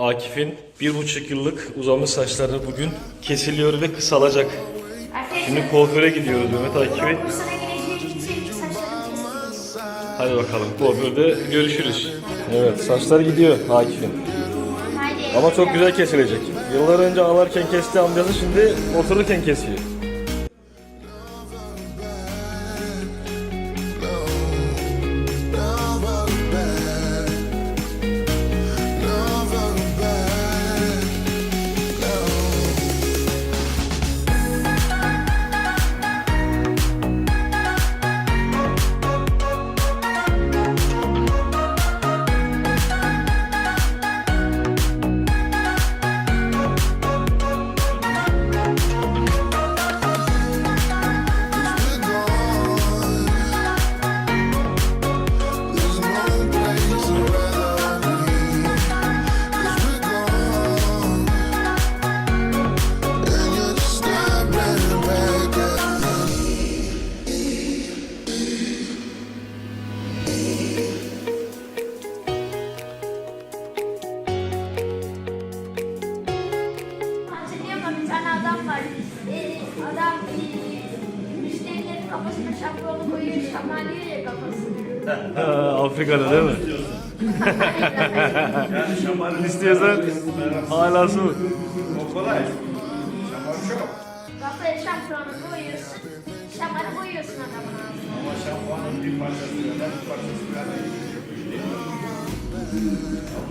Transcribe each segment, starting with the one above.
Akif'in bir buçuk yıllık uzamış saçları bugün kesiliyor ve kısalacak. Şimdi kuaföre gidiyoruz Mehmet saçlarını kesin. Hadi bakalım kuaförde görüşürüz. Evet saçlar gidiyor Akif'in. Ama çok güzel kesilecek. Yıllar önce ağlarken kesti amcası şimdi otururken kesiyor. Müşterilerin kafasına şaplonu koyuyor, şamarlıyor ya kafasını. Afrika'da değil mi? İstiyorsan hala su. Kafaya şampiyonu koyuyorsun, şamarı koyuyorsun adamın ağzına.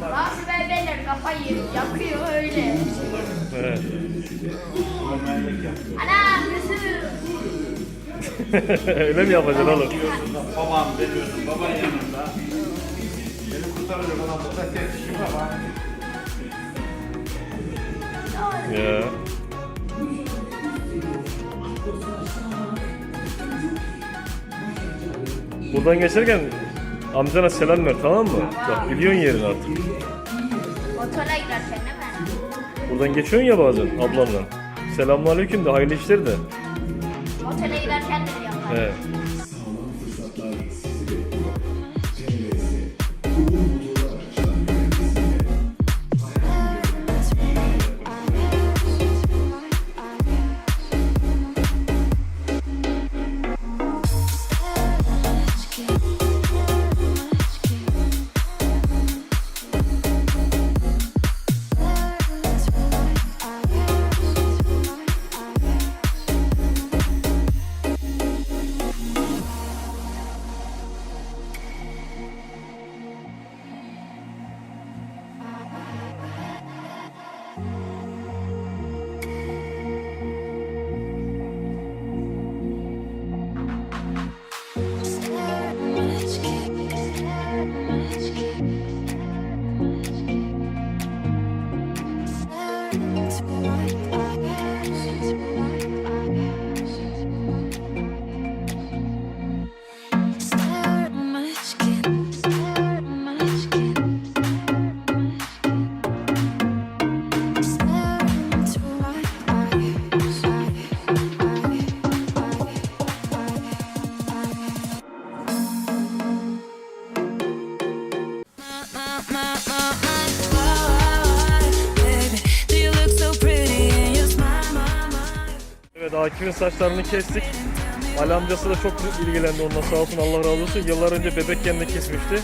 Bazı berberler kafayı yakıyor öyle. Evet. Ana kızım. Öyle mi yapacaksın oğlum? Babam demiyorsun, baban yanında. Beni kurtaracak olan burada tek kişi var. Doğru. Ya. Buradan geçerken amcana selam ver tamam mı? Bak biliyorsun yerini artık. Motora giderken değil mi? Buradan geçiyorsun ya bazen ablanla. Selamünaleyküm de hayırlı işler de. Motora giderken de yapar. Evet. tonight. Evet Akif'in saçlarını kestik. Ali amcası da çok ilgilendi onunla sağ olsun Allah razı olsun. Yıllar önce bebekken de kesmişti.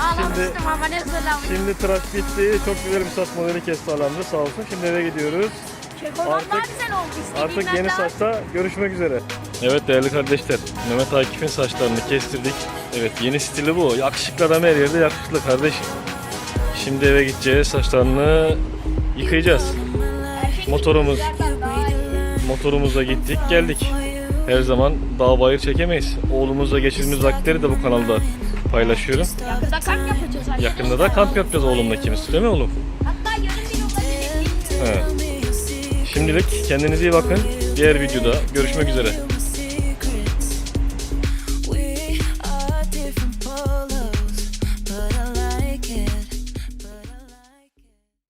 Ağlamıştım ama ne zırlamış. Şimdi tıraş bitti. Çok güzel bir saç modeli kesti Ali amca sağ olsun. Şimdi eve gidiyoruz. Artık- daha güzel oldu. İstediğimden Artık yeni saçta görüşmek üzere. Evet değerli kardeşler. Mehmet Akif'in saçlarını kestirdik. Evet yeni stili bu. Yakışıklı adam her yerde yakışıklı kardeşim. Şimdi eve gideceğiz. Saçlarını yıkayacağız. Motorumuz. Motorumuzla gittik geldik. Her zaman dağ bayır çekemeyiz. Oğlumuzla geçirdiğimiz vakitleri de bu kanalda paylaşıyorum. Yakında kamp yapacağız arkadaşlar. Yakında da kamp yapacağız oğlumla ikimiz. Değil mi oğlum? Hatta yarın bir olabilir. He. Şimdilik kendinize iyi bakın. Diğer videoda görüşmek üzere.